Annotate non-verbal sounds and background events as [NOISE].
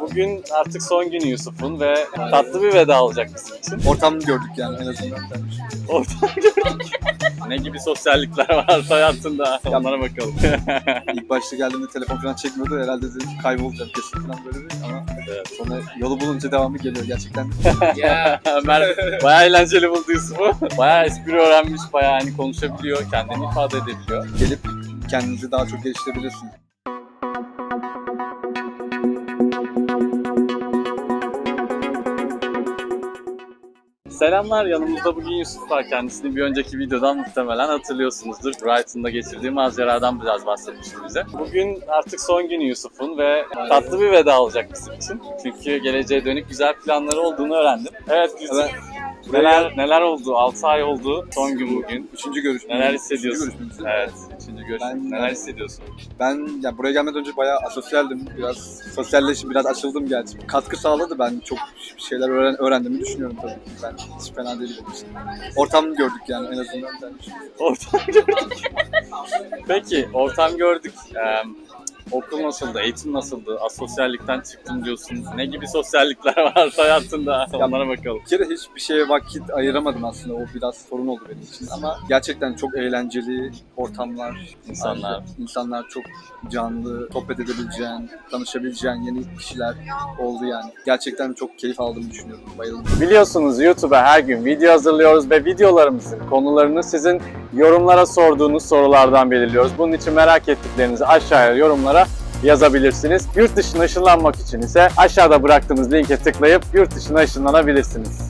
Bugün artık son günü Yusuf'un ve tatlı bir veda olacak bizim için. Ortam gördük yani en azından. Ortam gördük. ne gibi sosyallikler var hayatında onlara bakalım. [LAUGHS] İlk başta geldiğimde telefon falan çekmiyordu. Herhalde dedim kaybolacağım kesin falan böyle bir ama Evet. sonra yolu bulunca devamı geliyor gerçekten. [LAUGHS] Ömer bayağı eğlenceli buldu Yusuf'u. Bayağı espri öğrenmiş, bayağı hani konuşabiliyor, kendini ifade edebiliyor. Gelip kendinizi daha çok geliştirebilirsiniz. Selamlar, yanımızda bugün Yusuf var. Kendisini bir önceki videodan muhtemelen hatırlıyorsunuzdur. Brighton'da geçirdiği maceradan biraz bahsetmişti bize. Bugün artık son günü Yusuf'un ve tatlı bir veda olacak bizim için. Çünkü geleceğe dönük güzel planları olduğunu öğrendim. Evet Yusuf, neler, neler oldu? 6 ay oldu, son gün bugün. Üçüncü görüşme. Neler hissediyorsun? Üçüncü görüşmemiz. Evet, üçüncü görüşme. Ben- Neler hissediyorsun? Ben ya buraya gelmeden önce bayağı asosyaldim. Biraz sosyalleşim, biraz açıldım gerçi. Katkı sağladı. Ben çok şeyler öğren öğrendiğimi düşünüyorum tabii ki. Ben hiç fena değil benim için. Ortam gördük yani en azından. Ben Ortam [LAUGHS] gördük. Peki, ortam gördük. Ee, okul nasıldı, eğitim nasıldı, asosyallikten çıktım diyorsun. Ne gibi sosyallikler [LAUGHS] var hayatında? Onlara bakalım. Bir kere hiçbir şeye vakit ayıramadım aslında. O biraz sorun oldu benim için. Ama gerçekten çok eğlenceli ortamlar, İnsanlar. insanlar çok canlı, sohbet edebileceğin, tanışabileceğin yeni kişiler oldu yani. Gerçekten çok keyif aldığımı düşünüyorum. Bayıldım. Biliyorsunuz YouTube'a her gün video hazırlıyoruz ve videolarımızın konularını sizin yorumlara sorduğunuz sorulardan belirliyoruz. Bunun için merak ettiklerinizi aşağıya yorumlara yazabilirsiniz. Yurt dışına ışınlanmak için ise aşağıda bıraktığımız linke tıklayıp yurt dışına ışınlanabilirsiniz.